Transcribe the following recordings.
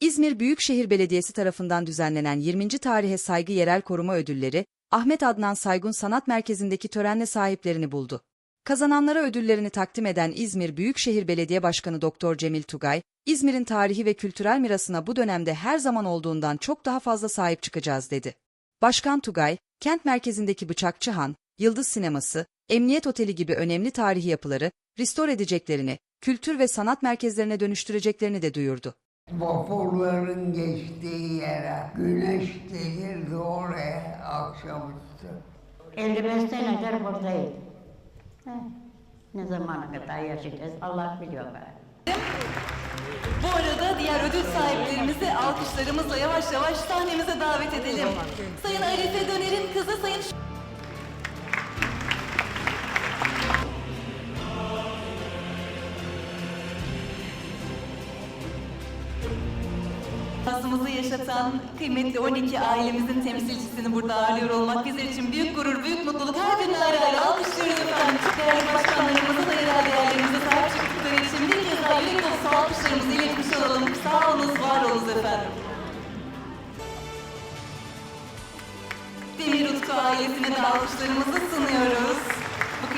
İzmir Büyükşehir Belediyesi tarafından düzenlenen 20. Tarihe Saygı Yerel Koruma Ödülleri, Ahmet Adnan Saygun Sanat Merkezi'ndeki törenle sahiplerini buldu. Kazananlara ödüllerini takdim eden İzmir Büyükşehir Belediye Başkanı Doktor Cemil Tugay, İzmir'in tarihi ve kültürel mirasına bu dönemde her zaman olduğundan çok daha fazla sahip çıkacağız dedi. Başkan Tugay, kent merkezindeki Bıçakçı Han, Yıldız Sineması, Emniyet Oteli gibi önemli tarihi yapıları restore edeceklerini, kültür ve sanat merkezlerine dönüştüreceklerini de duyurdu. Vapurların geçtiği yere güneş gelirdi oraya akşamüstü. 55 senedir buradayım. Heh, Ne zamana kadar yaşayacağız Allah biliyor be. Bu arada diğer ödül sahiplerimizi alkışlarımızla yavaş yavaş sahnemize davet edelim. Sayın Arife Döner'in kızı Sayın Şansımızı yaşatan kıymetli 12 ailemizin temsilcisini burada ağırlıyor olmak bizler için büyük gurur, büyük mutluluk. Her birine ayrı ayrı alkışlıyoruz efendim. Değerli başkanlarımıza da yerel değerlerimize sahip çıktıkları için bir kez daha yürek dolusu alkışlarımızı iletmiş olalım. Sağ olunuz, var olunuz efendim. Demir Utku ailesine de alkışlarımızı sunuyoruz.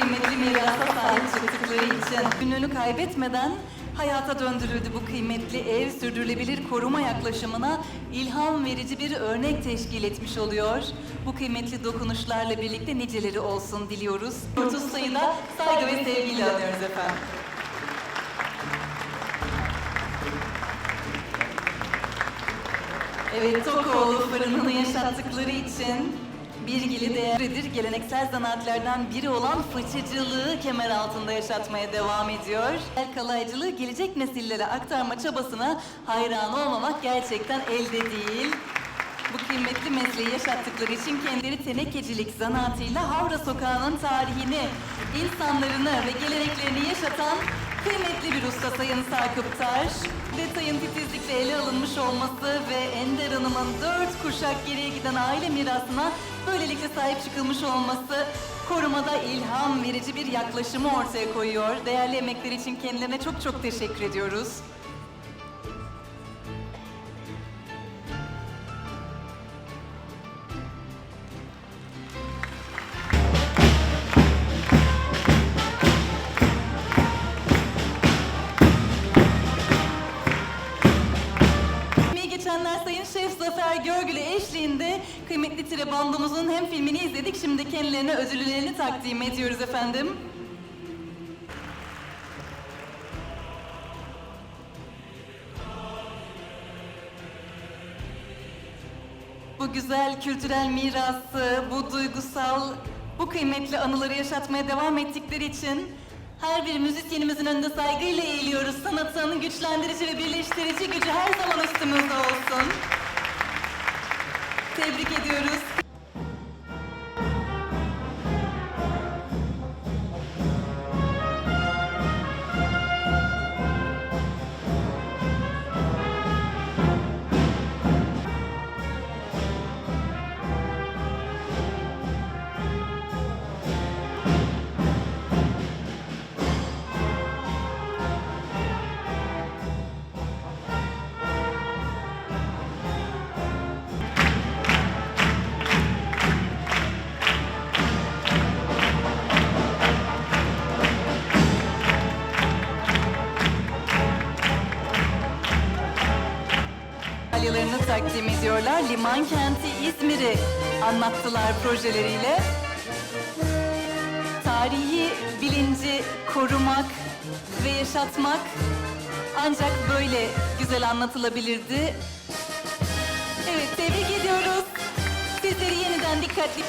Kıymetli mirasa sahip çıktıkları için gününü kaybetmeden hayata döndürüldü bu kıymetli ev sürdürülebilir koruma yaklaşımına ilham verici bir örnek teşkil etmiş oluyor. Bu kıymetli dokunuşlarla birlikte niceleri olsun diliyoruz. 30 sayıda saygı ve sevgiyle anıyoruz efendim. Evet, Tokoğlu fırınını yaşattıkları için bilgili değerlidir. Geleneksel zanaatlerden biri olan fıçıcılığı kemer altında yaşatmaya devam ediyor. El kalaycılığı gelecek nesillere aktarma çabasına hayran olmamak gerçekten elde değil. Bu kıymetli mesleği yaşattıkları için kendileri tenekecilik zanaatıyla Havra Sokağı'nın tarihini, insanlarını ve geleneklerini yaşatan kıymetli bir usta Sayın Sakıp Taş. Detayın titizlikle ele alınmış olması ve Ender Hanım'ın dört kuşak geriye giden aile mirasına böylelikle sahip çıkılmış olması korumada ilham verici bir yaklaşımı ortaya koyuyor. Değerli emekleri için kendilerine çok çok teşekkür ediyoruz. Geçenler Sayın Şef Zafer Görgül'ü eşliğinde kıymetli tire bandımızın hem filmini izledik şimdi kendilerine ödüllerini takdim ediyoruz efendim. Bu güzel kültürel mirası, bu duygusal, bu kıymetli anıları yaşatmaya devam ettikleri için her bir müzisyenimizin önünde saygıyla eğiliyoruz. Sanatın güçlendirici ve birleştirici gücü her zaman üstümüzde olsun. Tebrik ediyoruz. İzmir'i anlattılar projeleriyle. Tarihi bilinci korumak ve yaşatmak ancak böyle güzel anlatılabilirdi. Evet, tebrik ediyoruz. Sizleri yeniden dikkatli...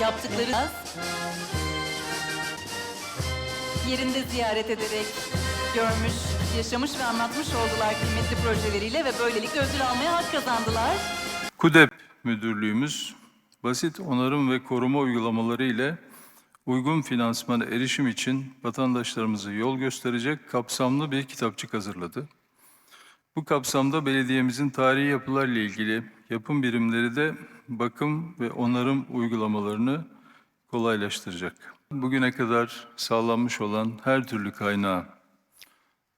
Yaptıkları yerinde ziyaret ederek görmüş, yaşamış ve anlatmış oldular kıymetli projeleriyle ve böylelikle ödül almaya hak kazandılar. KUDEP Müdürlüğümüz basit onarım ve koruma uygulamaları ile uygun finansmana erişim için vatandaşlarımıza yol gösterecek kapsamlı bir kitapçık hazırladı. Bu kapsamda belediyemizin tarihi yapılarla ilgili Yapım birimleri de bakım ve onarım uygulamalarını kolaylaştıracak. Bugüne kadar sağlanmış olan her türlü kaynağı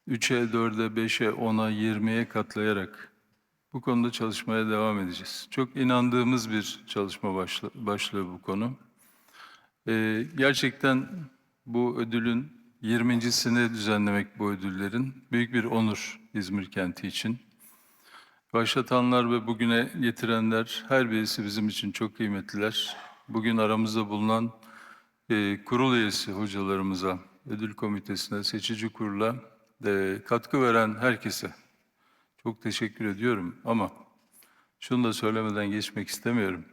3'e, 4'e, 5'e, 10'a, 20'ye katlayarak bu konuda çalışmaya devam edeceğiz. Çok inandığımız bir çalışma başlı- başlığı bu konu. Ee, gerçekten bu ödülün 20.sini düzenlemek bu ödüllerin büyük bir onur İzmir kenti için. Başlatanlar ve bugüne getirenler her birisi bizim için çok kıymetliler. Bugün aramızda bulunan e, kurul üyesi hocalarımıza, ödül komitesine, seçici kurula e, katkı veren herkese çok teşekkür ediyorum. Ama şunu da söylemeden geçmek istemiyorum.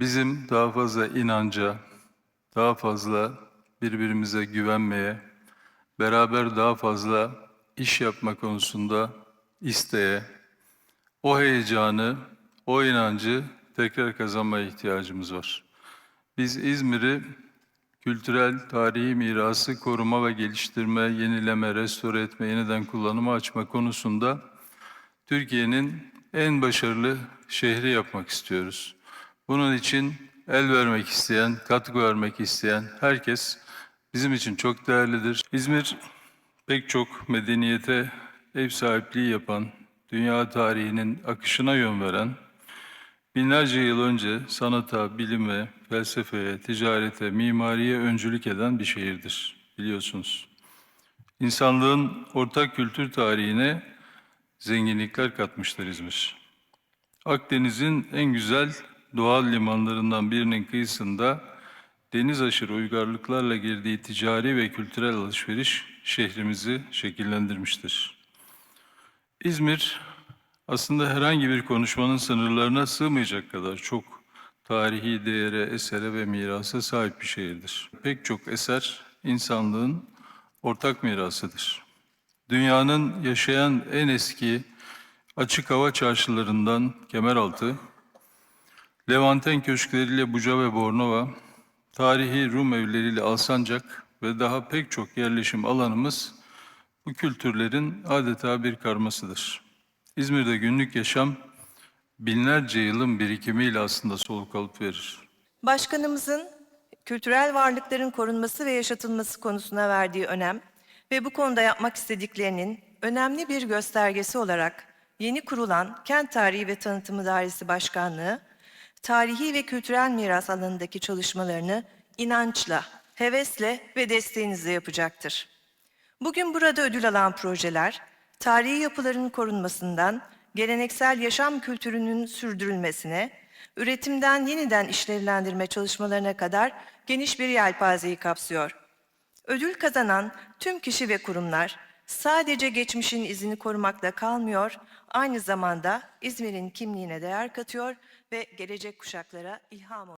Bizim daha fazla inanca, daha fazla birbirimize güvenmeye, beraber daha fazla iş yapma konusunda isteğe, o heyecanı, o inancı tekrar kazanmaya ihtiyacımız var. Biz İzmir'i kültürel, tarihi mirası koruma ve geliştirme, yenileme, restore etme, yeniden kullanıma açma konusunda Türkiye'nin en başarılı şehri yapmak istiyoruz. Bunun için el vermek isteyen, katkı vermek isteyen herkes bizim için çok değerlidir. İzmir pek çok medeniyete ev sahipliği yapan, dünya tarihinin akışına yön veren, binlerce yıl önce sanata, bilime, felsefeye, ticarete, mimariye öncülük eden bir şehirdir biliyorsunuz. İnsanlığın ortak kültür tarihine zenginlikler katmıştır İzmir. Akdeniz'in en güzel doğal limanlarından birinin kıyısında deniz aşırı uygarlıklarla girdiği ticari ve kültürel alışveriş şehrimizi şekillendirmiştir. İzmir aslında herhangi bir konuşmanın sınırlarına sığmayacak kadar çok tarihi değere, esere ve mirasa sahip bir şehirdir. Pek çok eser insanlığın ortak mirasıdır. Dünyanın yaşayan en eski açık hava çarşılarından Kemeraltı, Levanten köşkleriyle Buca ve Bornova, tarihi Rum evleriyle Alsancak ve daha pek çok yerleşim alanımız bu kültürlerin adeta bir karmasıdır. İzmir'de günlük yaşam binlerce yılın birikimiyle aslında soluk alıp verir. Başkanımızın kültürel varlıkların korunması ve yaşatılması konusuna verdiği önem ve bu konuda yapmak istediklerinin önemli bir göstergesi olarak yeni kurulan Kent Tarihi ve Tanıtımı Dairesi Başkanlığı, tarihi ve kültürel miras alanındaki çalışmalarını inançla, hevesle ve desteğinizle yapacaktır. Bugün burada ödül alan projeler, tarihi yapıların korunmasından geleneksel yaşam kültürünün sürdürülmesine, üretimden yeniden işlevlendirme çalışmalarına kadar geniş bir yelpazeyi kapsıyor. Ödül kazanan tüm kişi ve kurumlar sadece geçmişin izini korumakla kalmıyor, aynı zamanda İzmir'in kimliğine değer katıyor ve gelecek kuşaklara ilham oluyor.